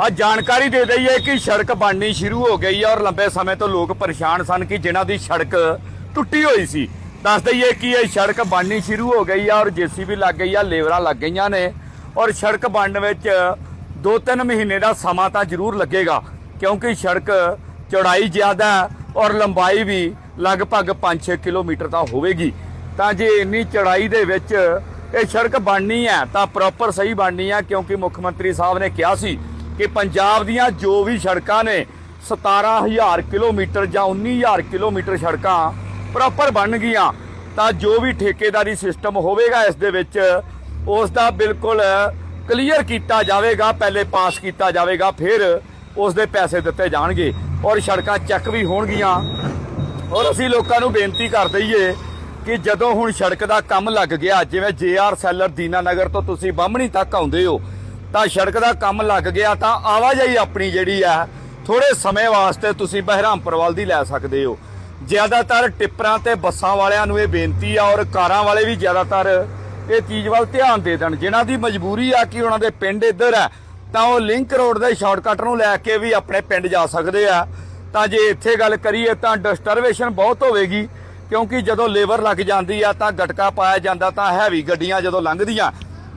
ਆ ਜਾਣਕਾਰੀ ਦੇ ਦਈਏ ਕਿ ਸੜਕ ਬਣਨੀ ਸ਼ੁਰੂ ਹੋ ਗਈ ਹੈ ਔਰ ਲੰਬੇ ਸਮੇਂ ਤੋਂ ਲੋਕ ਪਰੇਸ਼ਾਨ ਸਨ ਕਿ ਜਿਨ੍ਹਾਂ ਦੀ ਸੜਕ ਟੁੱਟੀ ਹੋਈ ਸੀ। ਦੱਸ ਦਈਏ ਕਿ ਇਹ ਸੜਕ ਬਣਨੀ ਸ਼ੁਰੂ ਹੋ ਗਈ ਹੈ ਔਰ ਜੀਸੀਬੀ ਲੱਗ ਗਈ ਆ ਲੇਬਰਾਂ ਲੱਗ ਗਈਆਂ ਨੇ ਔਰ ਸੜਕ ਬਣਨ ਵਿੱਚ 2-3 ਮਹੀਨੇ ਦਾ ਸਮਾਂ ਤਾਂ ਜ਼ਰੂਰ ਲੱਗੇਗਾ ਕਿਉਂਕਿ ਸੜਕ ਚੌੜਾਈ ਜ਼ਿਆਦਾ ਔਰ ਲੰਬਾਈ ਵੀ ਲਗਭਗ 5-6 ਕਿਲੋਮੀਟਰ ਤਾਂ ਹੋਵੇਗੀ। ਤਾਂ ਜੇ ਇੰਨੀ ਚੌੜਾਈ ਦੇ ਵਿੱਚ ਇਹ ਸੜਕ ਬਣਨੀ ਹੈ ਤਾਂ ਪ੍ਰੋਪਰ ਸਹੀ ਬਣਨੀ ਹੈ ਕਿਉਂਕਿ ਮੁੱਖ ਮੰਤਰੀ ਸਾਹਿਬ ਨੇ ਕਿਹਾ ਸੀ ਕਿ ਪੰਜਾਬ ਦੀਆਂ ਜੋ ਵੀ ਸੜਕਾਂ ਨੇ 17000 ਕਿਲੋਮੀਟਰ ਜਾਂ 19000 ਕਿਲੋਮੀਟਰ ਸੜਕਾਂ ਪ੍ਰੋਪਰ ਬਣ ਗਈਆਂ, ਤਾਂ ਜੋ ਵੀ ਠੇਕੇਦਾਰੀ ਸਿਸਟਮ ਹੋਵੇਗਾ ਇਸ ਦੇ ਵਿੱਚ ਉਸ ਦਾ ਬਿਲਕੁਲ ਕਲੀਅਰ ਕੀਤਾ ਜਾਵੇਗਾ, ਪਹਿਲੇ ਪਾਸ ਕੀਤਾ ਜਾਵੇਗਾ, ਫਿਰ ਉਸ ਦੇ ਪੈਸੇ ਦਿੱਤੇ ਜਾਣਗੇ ਔਰ ਸੜਕਾਂ ਚੈੱਕ ਵੀ ਹੋਣਗੀਆਂ। ਔਰ ਅਸੀਂ ਲੋਕਾਂ ਨੂੰ ਬੇਨਤੀ ਕਰ ਦਈਏ ਕਿ ਜਦੋਂ ਹੁਣ ਸੜਕ ਦਾ ਕੰਮ ਲੱਗ ਗਿਆ, ਜਿਵੇਂ ਜੇਆਰ ਸੈਲਰ ਦੀਨਾਨਗਰ ਤੋਂ ਤੁਸੀਂ ਬਾਹਮਣੀ ਤੱਕ ਆਉਂਦੇ ਹੋ ਤਾਂ ਸੜਕ ਦਾ ਕੰਮ ਲੱਗ ਗਿਆ ਤਾਂ ਆਵਾਜਾਈ ਆਪਣੀ ਜਿਹੜੀ ਆ ਥੋੜੇ ਸਮੇਂ ਵਾਸਤੇ ਤੁਸੀਂ ਬਹਿਰਾਮਪੁਰ ਵੱਲ ਦੀ ਲੈ ਸਕਦੇ ਹੋ। ਜ਼ਿਆਦਾਤਰ ਟਿੱਪਰਾਂ ਤੇ ਬੱਸਾਂ ਵਾਲਿਆਂ ਨੂੰ ਇਹ ਬੇਨਤੀ ਆ ਔਰ ਕਾਰਾਂ ਵਾਲੇ ਵੀ ਜ਼ਿਆਦਾਤਰ ਇਹ ਚੀਜ਼ ਵੱਲ ਧਿਆਨ ਦੇ ਦੇਣ। ਜਿਨ੍ਹਾਂ ਦੀ ਮਜਬੂਰੀ ਆ ਕਿ ਉਹਨਾਂ ਦੇ ਪਿੰਡ ਇੱਧਰ ਹੈ ਤਾਂ ਉਹ ਲਿੰਕ ਰੋਡ ਦੇ ਸ਼ਾਰਟਕਟ ਨੂੰ ਲੈ ਕੇ ਵੀ ਆਪਣੇ ਪਿੰਡ ਜਾ ਸਕਦੇ ਆ। ਤਾਂ ਜੇ ਇੱਥੇ ਗੱਲ ਕਰੀਏ ਤਾਂ ਡਿਸਟਰਬੇਸ਼ਨ ਬਹੁਤ ਹੋਵੇਗੀ, ਕਿਉਂਕਿ ਜਦੋਂ ਲੇਬਰ ਲੱਗ ਜਾਂਦੀ ਆ ਤਾਂ ਗਟਕਾ ਪਾਇਆ ਜਾਂਦਾ ਤਾਂ ਹੈਵੀ ਗੱਡੀਆਂ ਜਦੋਂ ਲੰਘਦੀਆਂ,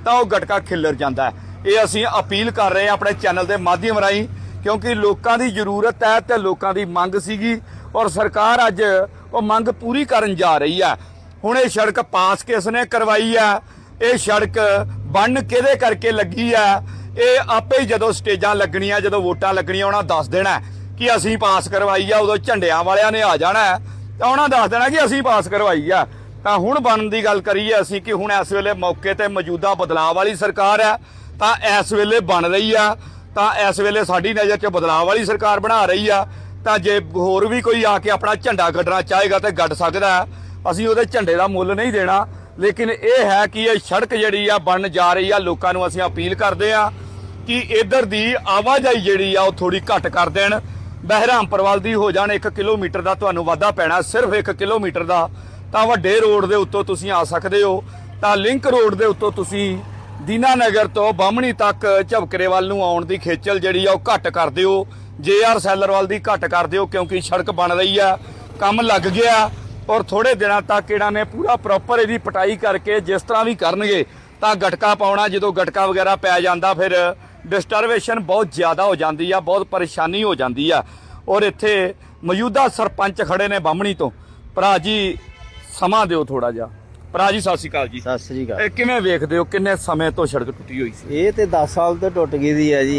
ਤਾਂ ਉਹ ਗਟਕਾ ਖਿੱਲਰ ਜਾਂਦਾ। ਹੈ। ਇਹ ਅਸੀਂ ਅਪੀਲ ਕਰ ਰਹੇ ਹਾਂ ਆਪਣੇ ਚੈਨਲ ਦੇ ਮਾਧਿਅਮ ਰਾਹੀਂ, ਕਿਉਂਕਿ ਲੋਕਾਂ ਦੀ ਜ਼ਰੂਰਤ ਹੈ ਤੇ ਲੋਕਾਂ ਦੀ ਮੰਗ ਸੀਗੀ ਔਰ ਸਰਕਾਰ ਅੱਜ ਉਹ ਮੰਗ ਪੂਰੀ ਕਰਨ ਜਾ ਰਹੀ ਹੈ। ਹੁਣ ਇਹ ਸੜਕ ਪਾਸ ਕਿਸ ਨੇ ਕਰਵਾਈ ਆ ਇਹ ਸੜਕ ਬਣ ਕਿਹਦੇ ਕਰਕੇ ਲੱਗੀ ਆ ਇਹ ਆਪੇ ਹੀ ਜਦੋਂ ਸਟੇਜਾਂ ਲੱਗਣੀਆਂ, ਜਦੋਂ ਵੋਟਾਂ ਲੱਗਣੀਆਂ, ਉਹਨਾਂ ਦੱਸ ਦੇਣਾ ਕਿ ਅਸੀਂ ਪਾਸ ਕਰਵਾਈ ਆ, ਉਦੋਂ ਝੰਡਿਆਂ ਵਾਲਿਆਂ ਨੇ ਆ ਜਾਣਾ ਤਾਂ ਉਹਨਾਂ ਦੱਸ ਦੇਣਾ ਕਿ ਅਸੀਂ ਪਾਸ ਕਰਵਾਈ ਆ। ਤਾਂ ਹੁਣ ਬਣਨ ਦੀ ਗੱਲ ਕਰੀਏ ਅਸੀਂ ਕਿ ਹੁਣ ਇਸ ਵੇਲੇ ਮੌਕੇ ਤੇ ਮੌਜੂਦਾ ਬਦਲਾਅ ਵਾਲੀ ਸਰਕਾਰ ਹੈ। ਤਾਂ ਇਸ ਵੇਲੇ ਬਣ ਰਹੀ ਆ, ਤਾਂ ਇਸ ਵੇਲੇ ਸਾਡੀ ਨਜ਼ਰ 'ਚ ਬਦਲਾਅ ਵਾਲੀ ਸਰਕਾਰ ਬਣਾ ਰਹੀ ਆ। ਤਾਂ ਜੇ ਹੋਰ ਵੀ ਕੋਈ ਆ ਕੇ ਆਪਣਾ ਝੰਡਾ ਗੱਡਣਾ ਚਾਹੇਗਾ ਤੇ ਗੱਡ ਸਕਦਾ ਅਸੀਂ ਉਹਦੇ ਝੰਡੇ ਦਾ ਮੁੱਲ ਨਹੀਂ ਦੇਣਾ। ਲੇਕਿਨ ਇਹ ਹੈ ਕਿ ਇਹ ਸੜਕ ਜਿਹੜੀ ਆ ਬਣ ਜਾ ਰਹੀ ਆ, ਲੋਕਾਂ ਨੂੰ ਅਸੀਂ ਅਪੀਲ ਕਰਦੇ ਆ ਕਿ ਇਧਰ ਦੀ ਆਵਾਜਾਈ ਜਿਹੜੀ ਆ, ਉਹ ਥੋੜੀ ਘੱਟ ਕਰ ਦੇਣ। ਬਹਿਰਾਮਪੁਰਵਾਲ ਦੀ ਹੋ ਜਾਣ 1 ਕਿਲੋਮੀਟਰ ਦਾ ਤੁਹਾਨੂੰ ਵਾਧਾ ਪੈਣਾ, ਸਿਰਫ 1 ਕਿਲੋਮੀਟਰ ਦਾ। ਤਾਂ ਵੱਡੇ ਰੋਡ ਦੇ ਉੱਤੋਂ ਤੁਸੀਂ ਆ ਸਕਦੇ ਹੋ। ਤਾਂ ਲਿੰਕ ਰੋਡ ਦੇ ਉੱਤੋਂ ਤੁਸੀਂ ਦੀਨਾਨਗਰ ਤੋਂ ਬਾਹਮਣੀ ਤੱਕ ਝਬਕਰੇ ਵੱਲ ਨੂੰ ਆਉਣ ਦੀ ਖੇਚਲ ਜਿਹੜੀ ਆ ਉਹ ਘੱਟ ਕਰ ਦਿਓ। ਜੇਆਰ ਸੈਲਰ ਵੱਲ ਦੀ ਘੱਟ ਕਰ ਦਿਓ ਕਿਉਂਕਿ ਸੜਕ ਬਣ ਰਹੀ ਆ, ਕੰਮ ਲੱਗ ਗਿਆ ਔਰ ਥੋੜੇ ਦਿਨਾਂ ਤੱਕ ਇਹਨਾਂ ਨੇ ਪੂਰਾ ਪ੍ਰੋਪਰ ਇਹਦੀ ਪਟਾਈ ਕਰਕੇ ਜਿਸ ਤਰ੍ਹਾਂ ਵੀ ਕਰਨਗੇ ਤਾਂ ਗਟਕਾ ਪਾਉਣਾ, ਜਦੋਂ ਗਟਕਾ ਵਗੈਰਾ ਪੈ ਜਾਂਦਾ ਫਿਰ ਡਿਸਟਰਬੇਸ਼ਨ ਬਹੁਤ ਜ਼ਿਆਦਾ ਹੋ ਜਾਂਦੀ ਆ, ਬਹੁਤ ਪਰੇਸ਼ਾਨੀ ਹੋ ਜਾਂਦੀ ਆ। ਔਰ ਇੱਥੇ ਮੌਜੂਦਾ ਸਰਪੰਚ ਖੜੇ ਨੇ ਬਾਹਮਣੀ ਤੋਂ। ਭਰਾ ਜੀ, ਸਮਾਂ ਦਿਓ ਥੋੜਾ ਜਿਹਾ। ਭਰਾ ਜੀ ਸਤਿ ਸ਼੍ਰੀ ਅਕਾਲ ਜੀ। ਸਤਿ ਸ੍ਰੀ ਅਕਾਲ। ਇਹ ਕਿਵੇਂ ਵੇਖਦੇ ਹੋ? ਕਿੰਨੇ ਸਮੇਂ ਤੋਂ ਸੜਕ ਟੁੱਟੀ ਹੋਈ ਸੀ? ਇਹ ਤੇ 10 ਸਾਲ ਤੋਂ ਟੁੱਟ ਗਈ ਦੀ ਹੈ ਜੀ।